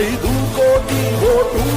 ఐదు కోటి ఓటు